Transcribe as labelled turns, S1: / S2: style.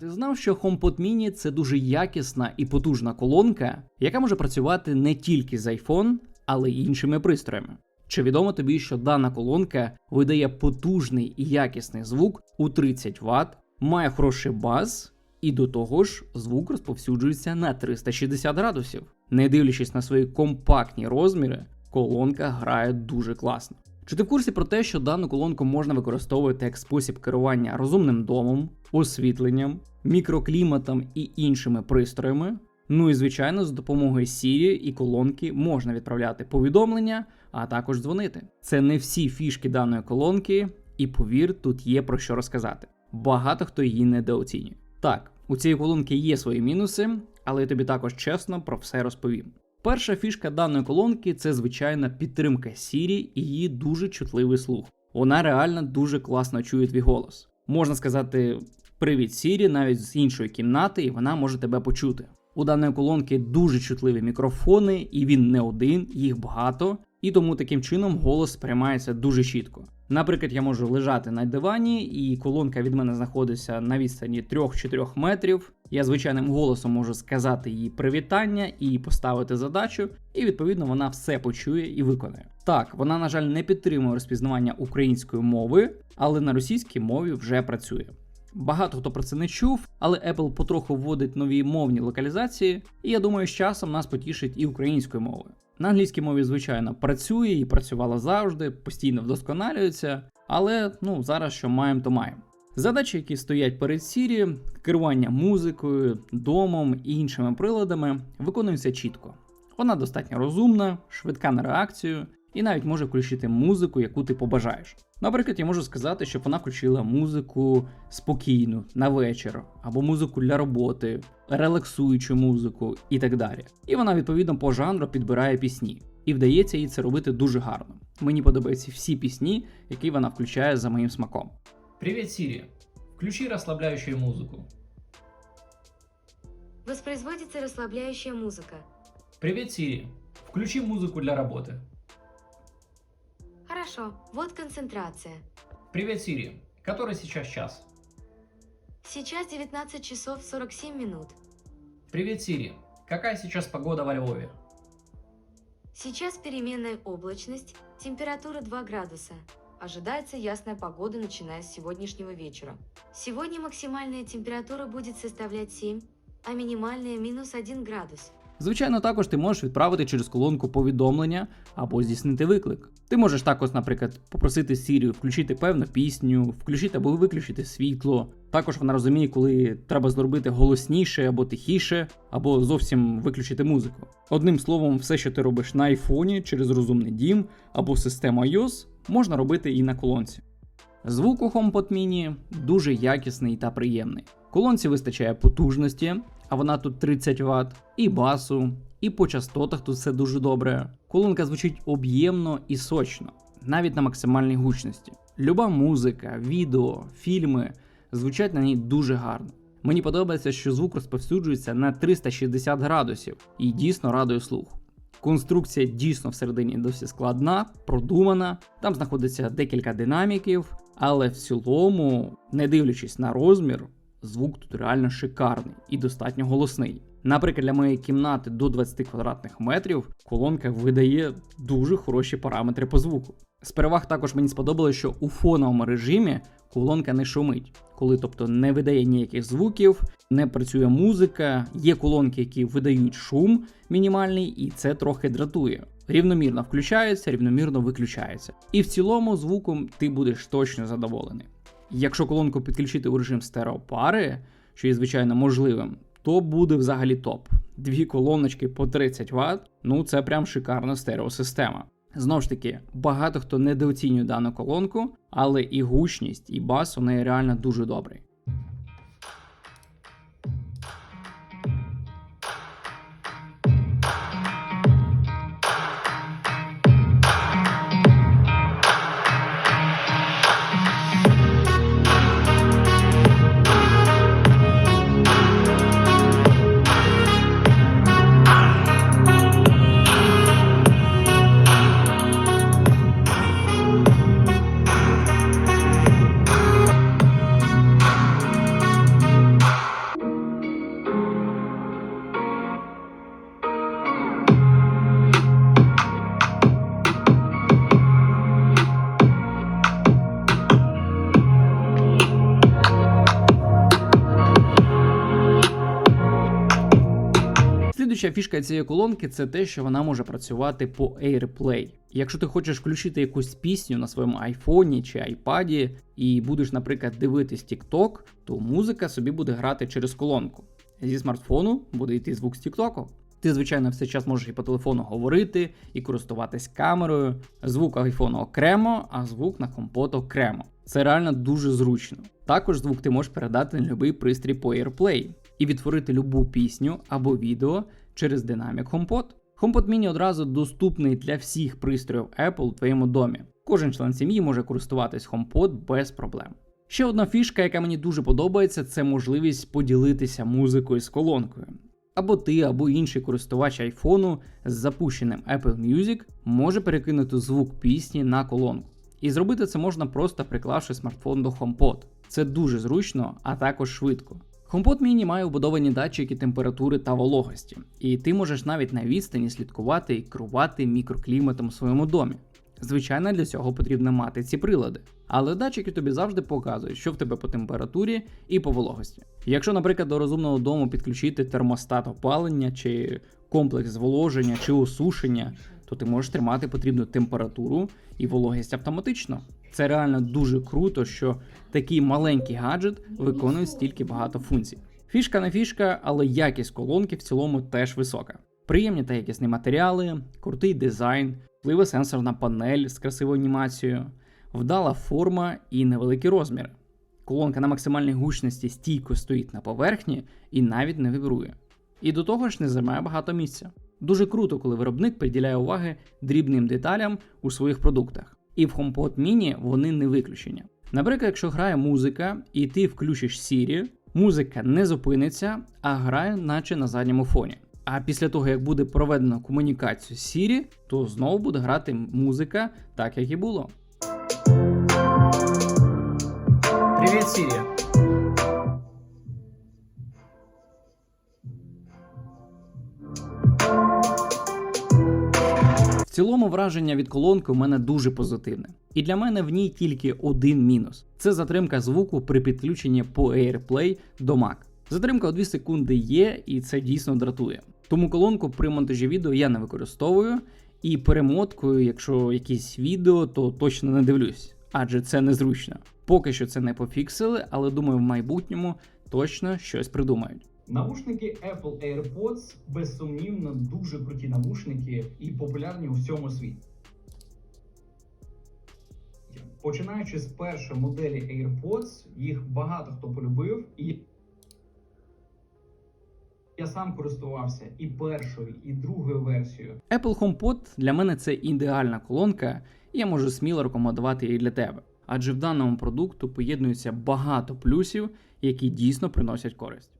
S1: Ти знав, що HomePod Mini – це дуже якісна і потужна колонка, яка може працювати не тільки з iPhone, але й іншими пристроями. Чи відомо тобі, що дана колонка видає потужний і якісний звук у 30 Вт, має хороший бас, і до того ж звук розповсюджується на 360 градусів. Не дивлячись на свої компактні розміри, колонка грає дуже класно. Чи ти в курсі про те, що дану колонку можна використовувати як спосіб керування розумним домом, освітленням, мікрокліматом і іншими пристроями? Ну і звичайно, з допомогою Siri і колонки можна відправляти повідомлення, а також дзвонити. Це не всі фішки даної колонки, і повір, тут є про що розказати. Багато хто її недооцінює. Так, у цієї колонки є свої мінуси, але я тобі також чесно про все розповім. Перша фішка даної колонки це звичайна підтримка Siri і її дуже чутливий слух. Вона реально дуже класно чує твій голос. Можна сказати привіт Siri навіть з іншої кімнати, і вона може тебе почути. У даної колонки дуже чутливі мікрофони, і він не один, їх багато, і тому таким чином голос сприймається дуже чітко. Наприклад, я можу лежати на дивані, і колонка від мене знаходиться на відстані 3-4 метрів. Я звичайним голосом можу сказати їй привітання і поставити задачу, і відповідно вона все почує і виконає. Так, вона, на жаль, не підтримує розпізнавання української мови, але на російській мові вже працює. Багато хто про це не чув, але Apple потроху вводить нові мовні локалізації, і я думаю, з часом нас потішить і українською мовою. На англійській мові, звичайно, працює і працювала завжди, постійно вдосконалюється, але ну зараз що маємо, то маємо. Задачі, які стоять перед Siri, керування музикою, домом і іншими приладами, виконуються чітко. Вона достатньо розумна, швидка на реакцію і навіть може включити музику, яку ти побажаєш. Наприклад, я можу сказати, щоб вона включила музику спокійну на вечір, або музику для роботи, релаксуючу музику і так далі. І вона відповідно по жанру підбирає пісні. І вдається їй це робити дуже гарно. Мені подобаються всі пісні, які вона включає за моїм смаком.
S2: Привет, Сири. Включи расслабляющую музыку.
S3: Воспроизводится расслабляющая музыка.
S2: Привет, Сири. Включи музыку для работы.
S3: Хорошо, вот концентрация.
S2: Привет, Сири. Который сейчас час?
S3: Сейчас 19 часов 47 минут.
S2: Привет, Сири. Какая сейчас погода во Львове?
S3: Сейчас переменная облачность, температура 2 градуса. Ожидается ясная погода, начиная с сегодняшнего вечера. Сегодня максимальная температура будет составлять 7, а минимальная минус 1 градус.
S1: Звичайно, також ти можеш відправити через колонку повідомлення або здійснити виклик. Ти можеш також, наприклад, попросити Siri включити певну пісню, включити або виключити світло. Також вона розуміє, коли треба зробити голосніше або тихіше, або зовсім виключити музику. Одним словом, все, що ти робиш на айфоні через розумний дім або систему iOS, можна робити і на колонці. Звук у HomePod Mini дуже якісний та приємний. Колонці вистачає потужності, а вона тут 30 Вт, і басу, і по частотах тут все дуже добре. Колонка звучить об'ємно і сочно, навіть на максимальній гучності. Люба музика, відео, фільми звучать на ній дуже гарно. Мені подобається, що звук розповсюджується на 360 градусів і дійсно радує слух. Конструкція дійсно всередині досить складна, продумана. Там знаходиться декілька динаміків, але в цілому, не дивлячись на розмір, звук тут реально шикарний і достатньо голосний. Наприклад, для моєї кімнати до 20 квадратних метрів колонка видає дуже хороші параметри по звуку. З переваг також мені сподобалося, що у фоновому режимі колонка не шумить, коли тобто не видає ніяких звуків, не працює музика, є колонки, які видають шум мінімальний, і це трохи дратує. Рівномірно включається, рівномірно виключається. І в цілому звуком ти будеш точно задоволений. Якщо колонку підключити у режим стереопари, що є звичайно можливим, то буде взагалі топ. Дві колоночки по 30 Вт, ну це прям шикарна стереосистема. Знову ж таки, багато хто недооцінює дану колонку, але і гучність, і бас у неї реально дуже добрий. Фішка цієї колонки це те, що вона може працювати по AirPlay. Якщо ти хочеш включити якусь пісню на своєму айфоні чи айпаді і будеш, наприклад, дивитись TikTok, то музика собі буде грати через колонку. Зі смартфону буде йти звук з TikTok. Ти, звичайно, все час можеш і по телефону говорити, і користуватись камерою. Звук айфону окремо, а звук на компот окремо. Це реально дуже зручно. Також звук ти можеш передати на будь-який пристрій по AirPlay і відтворити любу пісню або відео через динамік HomePod. HomePod Mini одразу доступний для всіх пристроїв Apple у твоєму домі. Кожен член сім'ї може користуватись HomePod без проблем. Ще одна фішка, яка мені дуже подобається, це можливість поділитися музикою з колонкою. Або ти, або інший користувач айфону з запущеним Apple Music може перекинути звук пісні на колонку. І зробити це можна просто приклавши смартфон до HomePod. Це дуже зручно, а також швидко. HomePod Mini має вбудовані датчики температури та вологості, і ти можеш навіть на відстані слідкувати і керувати мікрокліматом у своєму домі. Звичайно, для цього потрібно мати ці прилади, але датчики тобі завжди показують, що в тебе по температурі і по вологості. Якщо, наприклад, до розумного дому підключити термостат опалення чи комплекс зволоження чи осушення, то ти можеш тримати потрібну температуру і вологість автоматично. Це реально дуже круто, що такий маленький гаджет виконує стільки багато функцій. Фішка не фішка, але якість колонки в цілому теж висока. Приємні та якісні матеріали, крутий дизайн, вплива сенсорна панель з красивою анімацією, вдала форма і невеликі розміри. Колонка на максимальній гучності стійко стоїть на поверхні і навіть не вібрує. І до того ж не займає багато місця. Дуже круто, коли виробник приділяє уваги дрібним деталям у своїх продуктах. І в HomePod Mini вони не виключення. Наприклад, якщо грає музика і ти включиш Siri, музика не зупиниться, а грає, наче на задньому фоні. А після того, як буде проведено комунікацію з Siri, то знову буде грати музика так, як і було.
S2: Привет, Сирия.
S1: Цілому враження від колонки у мене дуже позитивне. І для мене в ній тільки один мінус: це затримка звуку при підключенні по AirPlay до Mac. Затримка у 2 секунди є, і це дійсно дратує. Тому колонку при монтажі відео я не використовую, і перемоткою, якщо якісь відео, то точно не дивлюсь, адже це незручно. Поки що це не пофіксили, але думаю, в майбутньому точно щось придумають.
S4: Наушники Apple AirPods безсумнівно дуже круті наушники і популярні у всьому світі. Починаючи з першої моделі AirPods, їх багато хто полюбив, і я сам користувався і першою, і другою версією.
S1: Apple HomePod для мене це ідеальна колонка, і я можу сміло рекомендувати її для тебе. Адже в даному продукту поєднується багато плюсів, які дійсно приносять користь.